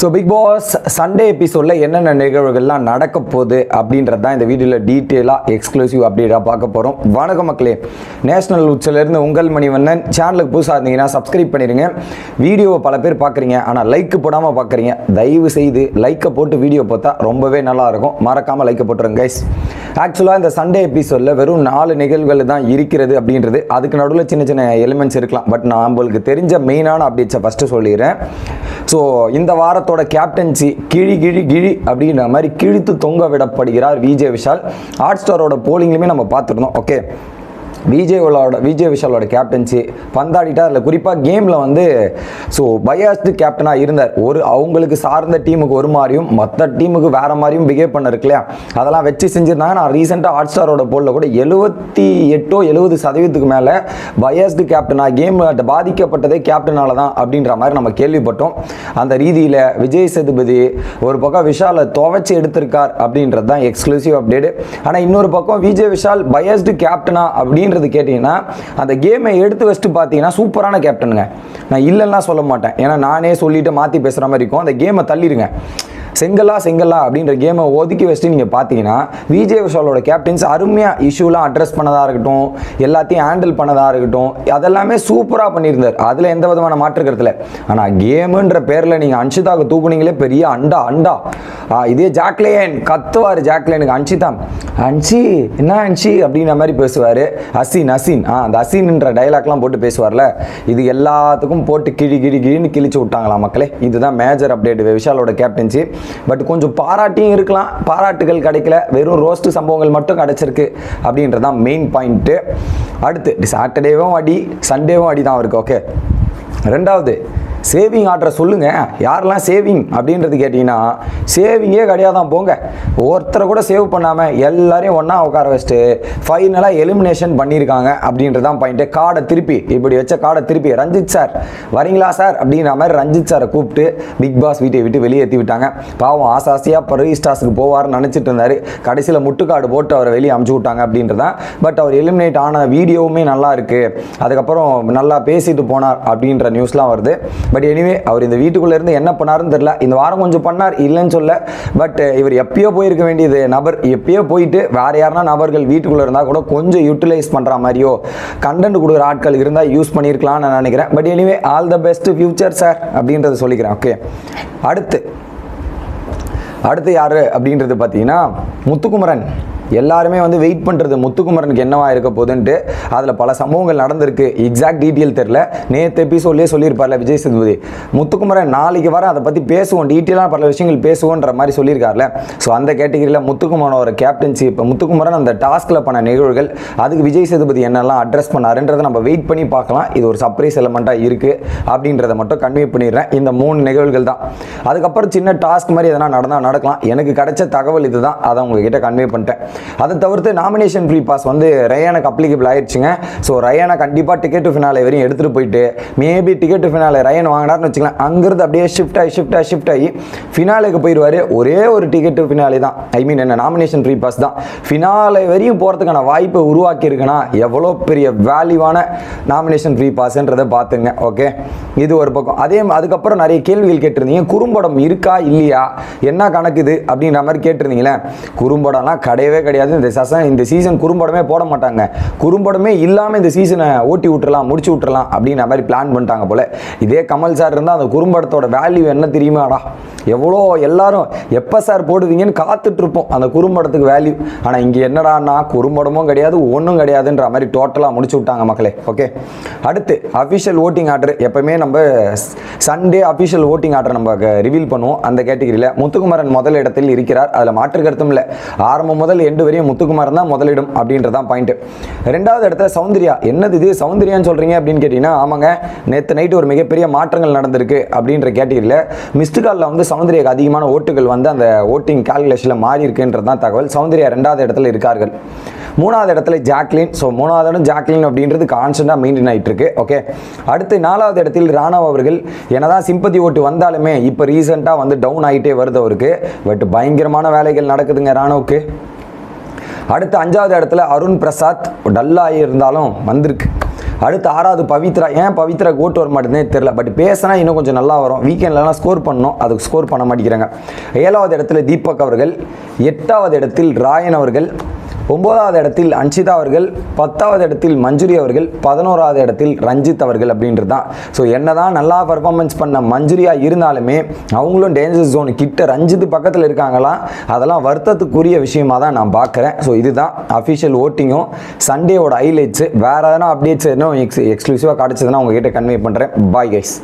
So big pass Sunday எபிசோடில் என்னென்ன நிகழ்வுகள்லாம் நடக்க போகுது அப்படின்றது தான் இந்த வீடியோவில் டீட்டெயிலாக எக்ஸ்க்ளூசிவ் அப்டேட்டாக பார்க்க போகிறோம் வணக்கம் மக்களே. நேஷனல் உச்சிலேருந்து உங்கள் மணிவண்ணன். சேனலுக்கு புதுசாக இருந்தீங்கன்னா சப்ஸ்கிரைப் பண்ணிடுங்க வீடியோவை பல பேர் பார்க்குறீங்க. ஆனால் லைக் போடாமல் பார்க்குறீங்க. தயவு செய்து லைக்கை போட்டு வீடியோ பார்த்தா ரொம்பவே நல்லாயிருக்கும். மறக்காமல் லைக்கை போட்டுருங்க கைஸ் ஆக்சுவலாக இந்த சண்டே எபிசோடில் வெறும் நாலு நிகழ்வுகள் தான் இருக்கிறது அப்படின்றது. அதுக்கு நடுவில் சின்ன சின்ன எலிமெண்ட்ஸ் இருக்கலாம். பட் நான் உங்களுக்கு தெரிஞ்ச மெயினான அப்டேட்ஸை ஃபஸ்ட்டு சொல்லிடுறேன். ஸோ இந்த வாரத்தோட கேப்டன்சி கிழி கிழி கிழி அப்படின்ற மாதிரி கிழித்து தொங்க விடப்படுகிறார் விஜய் விஷால். ஹாட் ஸ்டாரோட போலிங்லையுமே நம்ம பார்த்துருந்தோம். ஓகே விஜயோட விஜய் விஷாலோட கேப்டன்சி பந்தாடிட்டார். அதில் குறிப்பாக கேமில் வந்து ஸோ பயாஸ்டு கேப்டனாக இருந்தார். ஒரு அவங்களுக்கு சார்ந்த டீமுக்கு ஒரு மாதிரியும் மற்ற டீமுக்கு வேறு மாதிரியும் பிஹேவ் பண்ணிருக்கு இல்லையா? அதெல்லாம் வச்சு செஞ்சிருந்தாங்க. நான் ரீசெண்டாக ஹாட் ஸ்டாரோட போலில் கூட எழுபத்தி எட்டோ எழுபது சதவீதத்துக்கு மேலே பயாஸ்டு கேப்டனாக கேம் பாதிக்கப்பட்டதே கேப்டனால தான் அப்படின்ற மாதிரி நம்ம கேள்விப்பட்டோம். அந்த ரீதியில் விஜய் சேதுபதி ஒரு பக்கம் விஷாலை துவைச்சி எடுத்திருக்கார் அப்படின்றது தான் எக்ஸ்க்ளூசிவ் அப்டேட் ஆனால் இன்னொரு பக்கம் விஜய் விஷால் பயஸ்டு கேப்டனா அப்படின்ற அப்படின்றது கேட்டிங்கன்னா அந்த கேமை எடுத்து வச்சுட்டு பார்த்தீங்கன்னா சூப்பரான கேப்டனுங்க நான் இல்லைன்னா சொல்ல மாட்டேன். ஏன்னா நானே சொல்லிட்டு மாற்றி பேசுகிற மாதிரி இருக்கும். அந்த கேமை தள்ளிடுங்க. செங்கலா செங்கலா அப்படின்ற கேமை ஒதுக்கி வச்சுட்டு நீங்கள் பார்த்தீங்கன்னா விஜய் விஷாலோட கேப்டன்ஸ் அருமையாக இஷ்யூலாம் அட்ரஸ் பண்ணதாக இருக்கட்டும் எல்லாத்தையும் ஹேண்டில் பண்ணதாக இருக்கட்டும் அதெல்லாமே சூப்பராக பண்ணியிருந்தார். அதில் எந்த விதமான மாற்றுக்கிறதுல ஆனால் கேமுன்ற பேரில் நீங்கள் அன்ஷிதாவுக்கு தூக்குனீங்களே பெரிய அண்டா அண்டா. இதே ஜாக்லேன் கத்துவார் ஜாக்லேனுக்கு அன்ஷிதா. அன்ஷி என்ன அன்ஷி அப்படின்ற மாதிரி பேசுவார். அசின் அசின் ஆ அந்த அசின்ன்ற டைலாக்லாம் போட்டு பேசுவார்ல. இது எல்லாத்துக்கும் போட்டு கிழி கிழி கிழின்னு கிழிச்சு விட்டாங்களா மக்களே. இதுதான் மேஜர் அப்டேட் விஷாலோட கேப்டன்சி பட் கொஞ்சம் பாராட்டியும் இருக்கலாம். பாராட்டுகள் கிடைக்கல. வெறும் ரோஸ்ட் சம்பவங்கள் மட்டும் கிடச்சிருக்கு அப்படின்றது தான் மெயின் பாயிண்ட்டு அடுத்து சாட்டர்டேவும் அடி சண்டேவும் அடி தான் அவருக்கு ஓகே ரெண்டாவது சேவிங் ஆர்டரை சொல்லுங்கள் யாரெல்லாம் சேவிங் அப்படின்றது கேட்டிங்கன்னா சேவிங்கே கிடையாதான் போங்க. ஒருத்தரை கூட சேவ் பண்ணாமல் எல்லாரையும் ஒன்றா உட்கார வச்சுட்டு ஃபைனலாக எலிமினேஷன் பண்ணியிருக்காங்க அப்படின்றதான் பாயிண்ட்டு கார்டை திருப்பி இப்படி வச்ச கார்டை திருப்பி ரஞ்சித் சார் வரீங்களா சார் அப்படின்ற மாதிரி ரஞ்சித் சாரை கூப்பிட்டு பிக் பாஸ் வீட்டை விட்டு வெளியேற்றி விட்டாங்க. பாவம் ஆசை ஆசையாக பரி ஸ்டார்ஸுக்கு போவார்னு நினச்சிட்டு இருந்தார். கடைசியில் முட்டுக்காடு போட்டு அவரை வெளியே அமுச்சு விட்டாங்க அப்படின்றதான் பட் அவர் எலிமினேட் ஆன வீடியோவுமே நல்லா இருக்குது அதுக்கப்புறம் நல்லா பேசிட்டு போனார் அப்படின்ற நியூஸ்லாம் வருது. பட் எனிவே அவர் இந்த வீட்டுக்குள்ளே இருந்து என்ன பண்ணாருன்னு தெரியல. இந்த வாரம் கொஞ்சம் பண்ணார் இல்லைன்னு சொல்ல பட் இவர் எப்பயோ போயிருக்க வேண்டியது நபர். எப்பயோ போயிட்டு வேற யாருன்னா நபர்கள் வீட்டுக்குள்ளே இருந்தால் கூட கொஞ்சம் யூட்டிலைஸ் பண்ணுற மாதிரியோ கண்டென்ட் கொடுக்குற ஆட்கள் இருந்தால் யூஸ் பண்ணியிருக்கலாம்னு நான் நினைக்கிறேன். But anyway all the best future sir அப்படின்றத சொல்லிக்கிறேன். ஓகே அடுத்து. அடுத்து யார் அப்படின்றது பார்த்தீங்கன்னா முத்துக்குமரன். எல்லாருமே வந்து வெயிட் பண்ணுறது முத்துக்குமரனுக்கு என்னவா இருக்க போதுன்ட்டு அதில் பல சம்பவங்கள் நடந்திருக்கு. எக்ஸாக்ட் டீட்டெயில் தெரில நேற்று எபிசோட்லேயே சொல்லியிருப்பார்ல விஜய் சேதுபதி. முத்துக்குமரன் நாளைக்கு வர அதை பற்றி பேசுவோம். டீட்டெயிலாக பல விஷயங்கள் பேசுவோன்ற மாதிரி சொல்லியிருக்காருல. ஸோ அந்த கேட்டகிரியில் முத்துக்குமரனோட கேப்டன்சி இப்போ முத்துக்குமரன் அந்த டாஸ்கில் பண்ண நிகழ்வுகள் அதுக்கு விஜய் சேதுபதி என்னெல்லாம் அட்ரஸ் பண்ணாருன்றதை நம்ம வெயிட் பண்ணி பார்க்கலாம். இது ஒரு சர்ப்ரைஸ் எலமெண்ட்டாக இருக்குது அப்படின்றத மட்டும் கன்வே பண்ணிடுறேன். இந்த மூணு நிகழ்வுகள் தான். அதுக்கப்புறம் சின்ன டாஸ்க் மாதிரி எதனா நடந்தால் நடக்கலாம். எனக்கு கிடைச்ச தகவல் இதுதான். அதை உங்ககிட்ட கன்வே பண்ணிட்டேன். அதை தவிர்த்து நாமினேஷன் ஃப்ரீ பாஸ் வந்து ரயானுக்கு அப்ளிகபிள் ஆயிடுச்சுங்க. ஸோ ரயானை கண்டிப்பாக டிக்கெட் ஃபினாலே வரையும் எடுத்துகிட்டு போயிட்டு மேபி டிக்கெட் ஃபினாலே ரயன் வாங்கினார்னு வச்சுக்கலாம். அங்கேருந்து அப்படியே ஷிஃப்ட் ஆகி ஷிஃப்ட் ஆகி ஷிஃப்ட் ஆகி ஃபினாலுக்கு போயிடுவார் ஒரே ஒரு டிக்கெட் ஃபினாலே தான். ஐ மீன் என்ன நாமினேஷன் ஃப்ரீ பாஸ் தான். ஃபினாலே வரையும் போகிறதுக்கான வாய்ப்பை உருவாக்கியிருக்குன்னா எவ்வளோ பெரிய வேல்யூவான நாமினேஷன் ஃப்ரீ பாஸ்ன்றதை பார்த்துங்க ஓகே இது ஒரு பக்கம். அதே அதுக்கப்புறம் நிறைய கேள்விகள் கேட்டிருந்தீங்க. குறும்படம் இருக்கா இல்லையா? என்ன கணக்குது அப்படின்ற மாதிரி கேட்டிருந்தீங்களே. குறும்படம்லாம் கிடையவே கிடையாது. இந்த சசன் இந்த சீசன் குறும்படமே போட மாட்டாங்க. குறும்படமே இல்லாமல் இந்த சீசனை ஓட்டி விட்டுறலாம் முடிச்சு விட்டுறலாம் அப்படின்ற மாதிரி பிளான் பண்ணிட்டாங்க போல. இதே கமல் சார் இருந்தால் அந்த குறும்படத்தோட வேல்யூ என்ன தெரியுமாடா? எவ்வளோ எல்லாரும் எப்போ சார் போடுவீங்கன்னு காத்துட்ருப்போம். அந்த குறும்படத்துக்கு வேல்யூ ஆனால் இங்கே என்னடான்னா குறும்படமும் கிடையாது ஒன்றும் கிடையாதுன்ற மாதிரி டோட்டலாக முடிச்சு விட்டாங்க மக்களே. ஓகே அடுத்து அஃபிஷியல் ஓட்டிங் ஆர்டர் எப்பவுமே நம்ம சண்டே அஃபிஷியல் ஓட்டிங் ஆர்டர் நம்ம ரிவீல் பண்ணுவோம். அந்த கேட்டகரியில் முத்துக்குமரன் முதல் இடத்தில் இருக்கிறார். அதில் மாற்று கருத்தும் இல்லை. ஆரம்பம் முதல் எண்டு வரையும் முத்துக்குமாரன் தான் முதலிடம் அப்படின்றதான் பாயிண்ட் ரெண்டாவது இடத்துல சௌந்தர்யா. என்னது இது? சௌந்தர்யான்னு சொல்கிறீங்க அப்படின்னு கேட்டிங்கன்னா ஆமாங்க நேற்று நைட்டு ஒரு மிகப்பெரிய மாற்றங்கள் நடந்திருக்கு அப்படின்ற கேட்டகரியில் மிஸ்டு காலில் வந்து சௌந்தர்யாக்கு அதிகமான ஓட்டுகள் வந்து அந்த ஓட்டிங் கால்குலேஷனில் மாறி இருக்குன்றது தான் தகவல். சௌந்தர்யா ரெண்டாவது இடத்துல இருக்கார்கள். மூணாவது இடத்துல ஜாக்லின். ஸோ மூணாவது இடம் ஜாக்லின் அப்படின்றது கான்ஸ்டண்டாக மெயின்டைன் ஆகிட்டு இருக்கு ஓகே அடுத்து நாலாவது இடத்தில் ராணவ் அவர்கள். என்னதான் சிம்பதி ஓட்டு வந்தாலுமே இப்போ ரீசெண்டாக வந்து டவுன் ஆகிட்டே வருது அவருக்கு. பட் பயங்கரமான வேலைகள் நடக்குதுங்க ராணவுக்கு. அடுத்து அஞ்சாவது இடத்துல அருண் பிரசாத். டல்லாகி இருந்தாலும் வந்திருக்கு. அடுத்து ஆறாவது பவித்ரா. ஏன் பவித்ரா கோட்டு வர மாட்டேங்குதே தெரியல. பட் பேசினா இன்னும் கொஞ்சம் நல்லா வரும். வீக்கெண்ட்லலாம் ஸ்கோர் பண்ணோம் அதுக்கு ஸ்கோர் பண்ண மாட்டேங்கிறாங்க. ஏழாவது இடத்துல தீபக் அவர்கள் எட்டாவது இடத்தில் ராயன் அவர்கள் ஒன்பதாவது இடத்தில் அன்ஷிதா அவர்கள் பத்தாவது இடத்தில் மஞ்சுரி அவர்கள் பதினோராவது இடத்தில் ரஞ்சித் அவர்கள் அப்படின்றது தான். ஸோ என்னதான் நல்லா பர்ஃபார்மன்ஸ் பண்ண மஞ்சுரியா இருந்தாலுமே அவங்களும் டேஞ்சர் ஜோன் கிட்ட ரஞ்சித் பக்கத்தில் இருக்காங்களாம் அதெல்லாம் வருத்தத்துக்குரிய விஷயமா தான் நான் பார்க்குறேன். ஸோ இதுதான் அஃபிஷியல் ஓட்டிங்கும் சண்டேவோட ஹைலைட்ஸு வேறு எதனா அப்டேட்ஸ் இன்னும் எக்ஸ் எக்ஸ்க்ளூசிவாக கிடச்சதுன்னா உங்ககிட்ட கன்வே பண்ணுறேன் பாய் கைஸ்